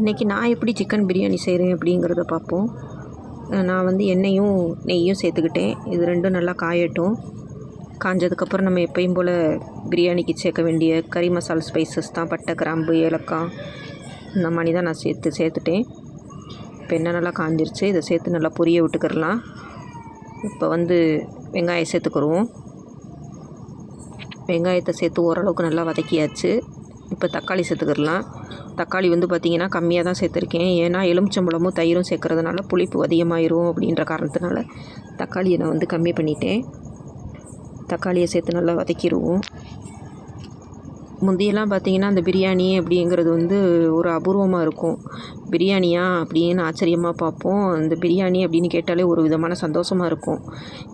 இன்றைக்கி நான் எப்படி சிக்கன் பிரியாணி செய்கிறேன் அப்படிங்கிறத பார்ப்போம். நான் வந்து எண்ணெயும் நெய்யும் சேர்த்துக்கிட்டேன். இது ரெண்டும் நல்லா காயட்டும். காஞ்சதுக்கப்புறம் நம்ம எப்பயும் போல் பிரியாணிக்கு சேர்க்க வேண்டிய கறி மசாலா ஸ்பைசஸ் தான். பட்டை கிராம்பு ஏலக்காய் இந்த மாதிரி தான் நான் சேர்த்து சேர்த்துட்டேன். இப்போ என்ன நல்லா காஞ்சிருச்சு. இதை சேர்த்து நல்லா பொரிய விட்டுக்கிறலாம். இப்போ வந்து வெங்காயம் சேர்த்துக்கிடுவோம் வெங்காயத்தை சேர்த்து ஓரளவுக்கு நல்லா வதக்கியாச்சு. இப்போ தக்காளி சேர்த்துக்கிடலாம் தக்காளி வந்து பார்த்திங்கன்னா கம்மியாக தான் சேர்த்துருக்கேன். ஏன்னா எலுமிச்சம்பழமும் தயிரும் சேர்க்குறதுனால புளிப்பு அதிகமாயிரும் அப்படின்ற காரணத்தினால தக்காளியை நான் வந்து கம்மி பண்ணிட்டேன். தக்காளியை சேர்த்து நல்லா வதக்கிடுவோம். முந்தியெல்லாம் பார்த்தீங்கன்னா அந்த பிரியாணி அப்படிங்கிறது வந்து ஒரு அபூர்வமாக இருக்கும். பிரியாணியா அப்படின்னு ஆச்சரியமாக பார்ப்போம். அந்த பிரியாணி அப்படின்னு கேட்டாலே ஒரு விதமான சந்தோஷமாக இருக்கும்.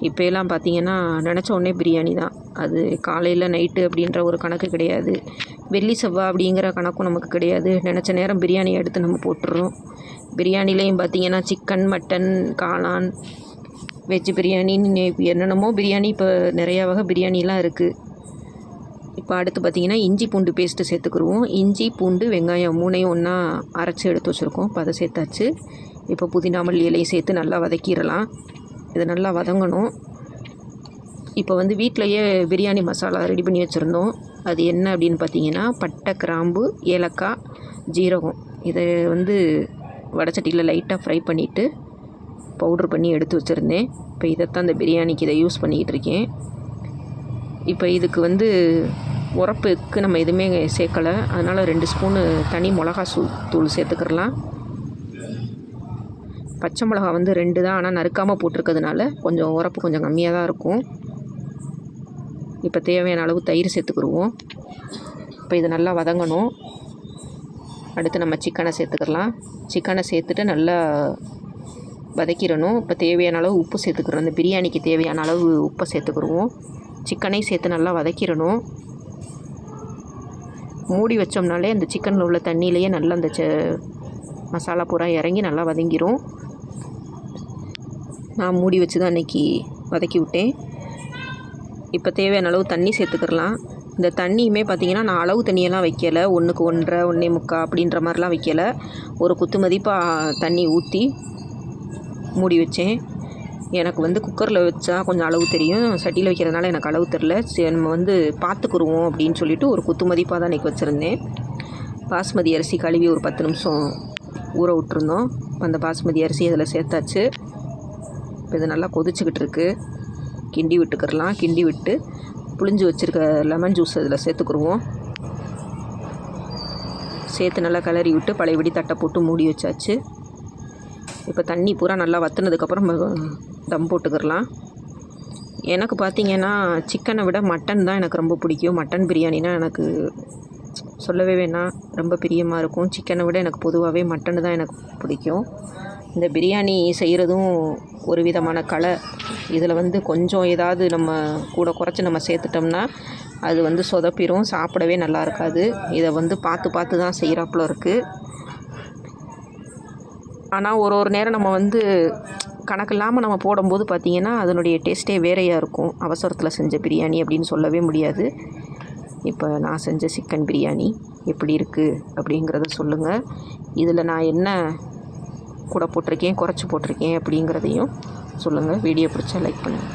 இப்போ எல்லாம் பார்த்தீங்கன்னா நினச்ச உடனே பிரியாணி தான். அது காலையில் நைட்டு அப்படின்ற ஒரு கணக்கு கிடையாது. வெள்ளி செவ்வாய் அப்படிங்கிற கணக்கும் நமக்கு கிடையாது. நினச்ச நேரம் பிரியாணி எடுத்து நம்ம போட்டுடுறோம் பிரியாணிலேயும் பார்த்தீங்கன்னா சிக்கன் மட்டன் காளான் வெஜ் பிரியாணின்னு என்னென்னமோ பிரியாணி. இப்போ நிறையா வகை பிரியாணிலாம் இருக்குது இப்போ அடுத்து பார்த்திங்கன்னா இஞ்சி பூண்டு பேஸ்ட்டு சேர்த்துக்குருவோம். இஞ்சி பூண்டு வெங்காயம் மூணையும் ஒன்றா அரைச்சி எடுத்து வச்சுருக்கோம். இப்போ அதை சேர்த்தாச்சு. இப்போ புதினா மல்லி இலையை சேர்த்து நல்லா வதக்கிடலாம். இது நல்லா வதங்கணும். இப்போ வந்து வீட்டிலையே பிரியாணி மசாலா ரெடி பண்ணி வச்சுருந்தோம். அது என்ன அப்படின்னு பார்த்தீங்கன்னா பட்டை கிராம்பு ஏலக்காய் ஜீரகம். இதை வந்து வடச்சட்டியில் லைட்டாக ஃப்ரை பண்ணிவிட்டு பவுட்ரு பண்ணி எடுத்து வச்சுருந்தேன். இப்போ இதைத்தான் இந்த பிரியாணிக்கு இதை யூஸ் பண்ணிக்கிட்டு இருக்கேன். இப்போ இதுக்கு வந்து உரப்புக்கு நம்ம எதுவுமே சேர்க்கலை. அதனால் ரெண்டு ஸ்பூனு தனி மிளகா சூ தூள் சேர்த்துக்கிறலாம் பச்சை மிளகா வந்து ரெண்டு தான். ஆனால் நறுக்காமல் போட்டிருக்கிறதுனால கொஞ்சம் உரப்பு கொஞ்சம் கம்மியாக தான் இருக்கும். இப்போ தேவையான அளவு தயிர் சேர்த்துக்கிடுவோம். இப்போ இது நல்லா வதங்கணும். அடுத்து நம்ம சிக்கனை சேர்த்துக்கலாம் சிக்கனை சேர்த்துட்டு நல்லா வதக்கிடணும். இப்போ தேவையான அளவு உப்பு சேர்த்துக்கிறோம் இந்த பிரியாணிக்கு தேவையான அளவு உப்பை சேர்த்துக்கிடுவோம். சிக்கனையும் சேர்த்து நல்லா வதக்கிடணும். மூடி வச்சோம்னாலே அந்த சிக்கனில் உள்ள தண்ணியிலையே நல்லா அந்த ச மசாலா பூரா இறங்கி நல்லா வதங்கிரும். நான் மூடி வச்சு தான் அன்றைக்கி வதக்கி விட்டேன். இப்போ தேவையான அளவு தண்ணி சேர்த்துக்கிறலாம் இந்த தண்ணியுமே பார்த்திங்கன்னா நான் அளவு தண்ணியெல்லாம் வைக்கலை. ஒன்றுக்கு ஒன்றரை ஒன்றே முக்கால் அப்படின்ற மாதிரிலாம் வைக்கலை. ஒரு குத்து மதிப்பாக தண்ணி ஊற்றி மூடி வச்சேன். எனக்கு வந்து குக்கரில் வச்சா கொஞ்சம் அளவு தெரியும். சட்டியில் வைக்கிறதுனால எனக்கு அளவு தெரில சரி நம்ம வந்து பார்த்துக்குருவோம் அப்படின்னு சொல்லிட்டு ஒரு குத்து மதிப்பாக தான் இன்றைக்கி வச்சுருந்தேன். பாஸ்மதி அரிசி கழுவி ஒரு பத்து நிமிஷம் ஊற விட்டுருந்தோம். அந்த பாஸ்மதி அரிசி அதில் சேர்த்தாச்சு. இப்போ இது நல்லா கொதிச்சுக்கிட்டு இருக்குது கிண்டி விட்டுக்கிறலாம் கிண்டி விட்டு புளிஞ்சு வச்சுருக்க லெமன் ஜூஸ் அதில் சேர்த்துக்குருவோம். சேர்த்து நல்லா கிளறி விட்டு பழையபடி தட்டை போட்டு மூடி வச்சாச்சு. இப்போ தண்ணி பூரா நல்லா வத்துனதுக்கப்புறம் தம் போட்டுக்கிறலாம். எனக்கு பார்த்திங்கன்னா சிக்கனை விட மட்டன் தான் எனக்கு ரொம்ப பிடிக்கும். மட்டன் பிரியாணினா எனக்கு சொல்லவே வேணாம். ரொம்ப பிரியமாக இருக்கும். சிக்கனை விட எனக்கு பொதுவாகவே மட்டன் தான் எனக்கு பிடிக்கும். இந்த பிரியாணி செய்கிறதும் ஒரு விதமான கலை. இதில் வந்து கொஞ்சம் ஏதாவது நம்ம கூட குறைச்சி நம்ம சேர்த்துட்டோம்னா அது வந்து சொதப்பிடும் சாப்பிடவே நல்லா இருக்காது. இதை வந்து பார்த்து பார்த்து தான் செய்கிறாப்புல இருக்குது ஆனால் ஒரு ஒரு நேரம் நம்ம வந்து கணக்கு இல்லாமல் நம்ம போடும்போது பார்த்திங்கன்னா அதனுடைய டேஸ்ட்டே வேறையாக இருக்கும். அவசரத்தில் செஞ்ச பிரியாணி அப்படின்னு சொல்லவே முடியாது. இப்போ நான் செஞ்ச சிக்கன் பிரியாணி எப்படி இருக்குது அப்படிங்கிறத சொல்லுங்கள் இதில் நான் என்ன கூட போட்டிருக்கேன் குறைச்சி போட்டிருக்கேன் அப்படிங்கிறதையும் சொல்லுங்கள் வீடியோ பிடிச்சா லைக் பண்ணுங்கள்